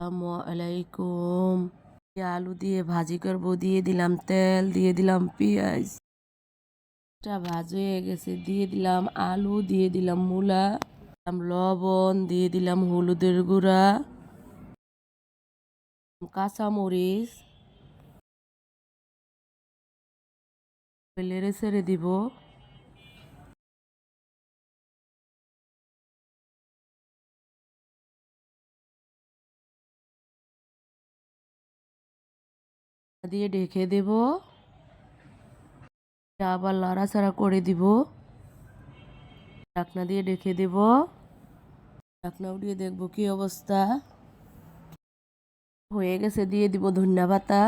আসসালামু আলাইকুম আলু দিয়ে ভাজি করব, দিয়ে দিলাম তেল, দিয়ে দিলাম পেঁয়াজ। টা ভাজ হয়ে গেছে, দিয়ে দিলাম আলু, দিয়ে দিলাম মূলা লবণ, দিয়ে দিলাম হলুদের গুঁড়া, কাঁচামরিচ। লেড়ে ছেড়ে দিব। দিয়ে ঢেকে দেব। আবার লাড়াচাড়া করে দিব। ঢাকনা দিয়ে ঢেকে দেব। ঢাকনা উঠিয়ে দেখব কি অবস্থা। হয়ে গেছে, দিয়ে দিব ধন্যা পাতা।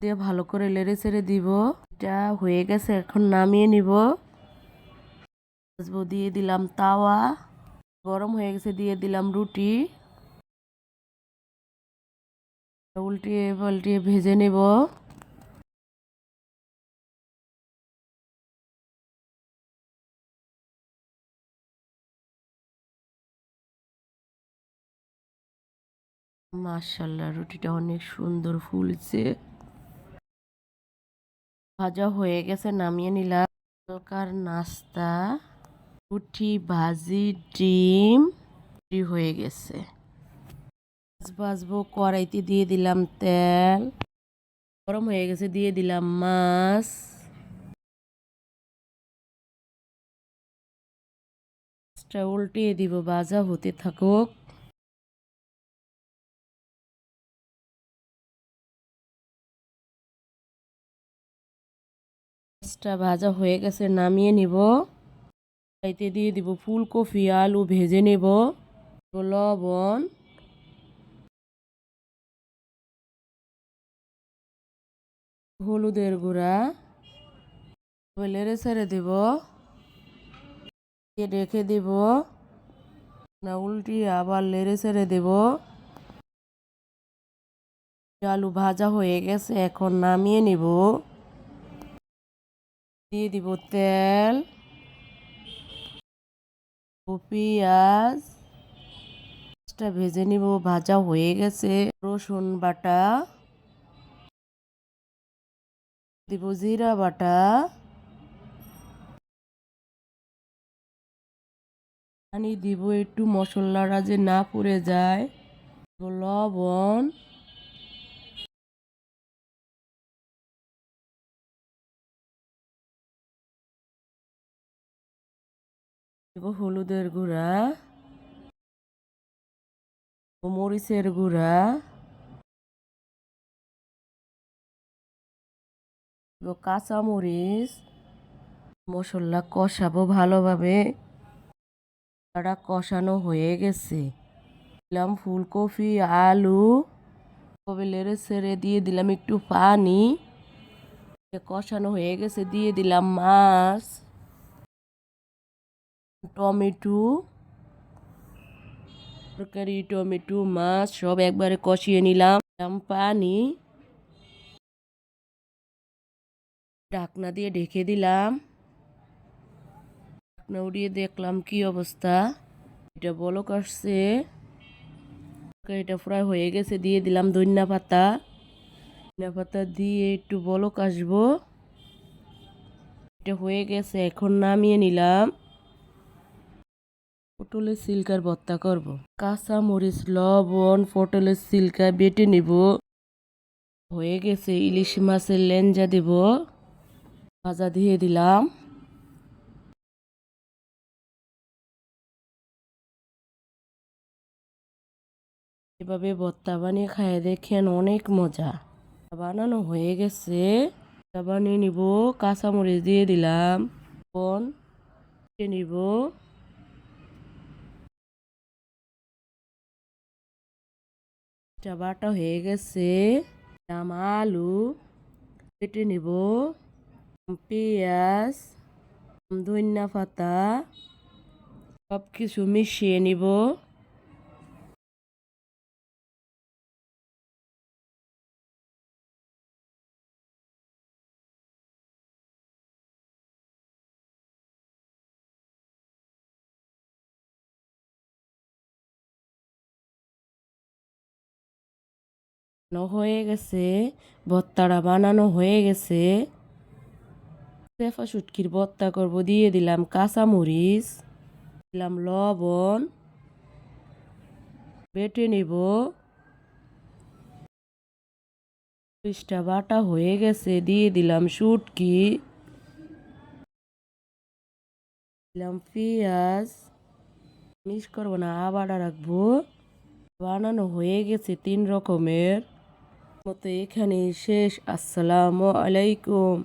দিয়ে ভালো করে লেড়ে ছেড়ে দিব। এটা হয়ে গেছে, এখন নামিয়ে নিব। দিয়ে দিলাম তাওয়া। গরম হয়ে গেছে, দিয়ে দিলাম রুটি। উল্টিয়ে পাল্টিয়ে ভেজে নেব। মাশাল্লাহ, রুটিটা অনেক সুন্দর ফুলছে। ভাজা হয়ে গেছে, নামিয়ে নিলাম। হালকার নাস্তা, রুটি, ভাজি, ডিম হয়ে গেছে। ভাজবো কড়াইতে দিয়ে দিলাম তেল। গরম হয়ে গেছে, দিয়ে দিলাম মাছ। মাছটা উল্টিয়ে দিব, ভাজা হতে থাকুক। মাছটা ভাজা হয়ে গেছে, নামিয়ে নিব। দিয়ে দিব ফুলকপি, আলু ভেজে নেব। লবণ। হলুদের গুঁড়া। লেড়ে ছেড়ে দেব। রেখে দিব? না উল্টি আবার লেড়ে ছেড়ে দেব। আলু ভাজা হয়ে গেছে, এখন নামিয়ে নিব। দিয়ে দিব তেল। পেঁয়াজ। ভেজে নিব, ভাজা হয়ে গেছে। রসুন বাটা। দিব জিরা বাটা। পানি দিব, একটু মশলাটা যে না পুড়ে যায়। লবণ। হলুদের গুঁড়া। মরিচের গুঁড়া। কাঁচামরিচ, মশলা কষাবো ভালোভাবে। এটা কষানো হয়ে গেছে। দিলাম ফুলকপি, আলু কবে লেড়ে ছেড়ে দিয়ে দিলাম একটু পানি। কষানো হয়ে গেছে, দিয়ে দিলাম মাছ, টমেটো, তরকারি, টমেটো, মাছ সব একবারে কষিয়ে নিলাম। পানি। ঢাকনা দিয়ে ঢেকে দিলাম। ঢাকনা উড়িয়ে দেখলাম কি অবস্থা। এটা বলক আসছে। এটা ফ্রাই হয়ে গেছে, দিয়ে দিলাম ধন্যা পাতা। ধন্যা পাতা দিয়ে একটু বলক আসব। এটা হয়ে গেছে, এখন নামিয়ে নিলাম। পটলের সিল্কার ভর্তা করব। কাঁচা মরিচ, লবণ পটলের সিল্কা বেটে নিব। হয়ে গেছে, ইলিশ মাছের লেঞ্জা দেব। ভাজা দিয়ে দিলাম। এভাবে ভর্তা বানিয়ে খায় দেখেন অনেক মজা। বানানো হয়ে গেছে। বানিয়ে নিব, কাঁচামরিচ দিয়ে দিলাম। কোন নিব। বাটা হয়ে গেছে। আলু কেটে নিব। পেঁয়াজ ধনিয়া পাতা সব কিছু মিশিয়ে নিব। হয়ে গেছে ভর্তাটা বানানো হয়ে গেছে। চেফা শুটকির ভর্তা করব, দিয়ে দিলাম কাঁচামরিচ, দিলাম লবণ, বেটে নেব। মরিচটা বাটা হয়ে গেছে, দিয়ে দিলাম শুটকি, দিলাম পেঁয়াজ। মিস করব না, আবার রাখব বানানো হয়ে গেছে তিন রকমের। মতো এখানে শেষ। আসসালামু আলাইকুম।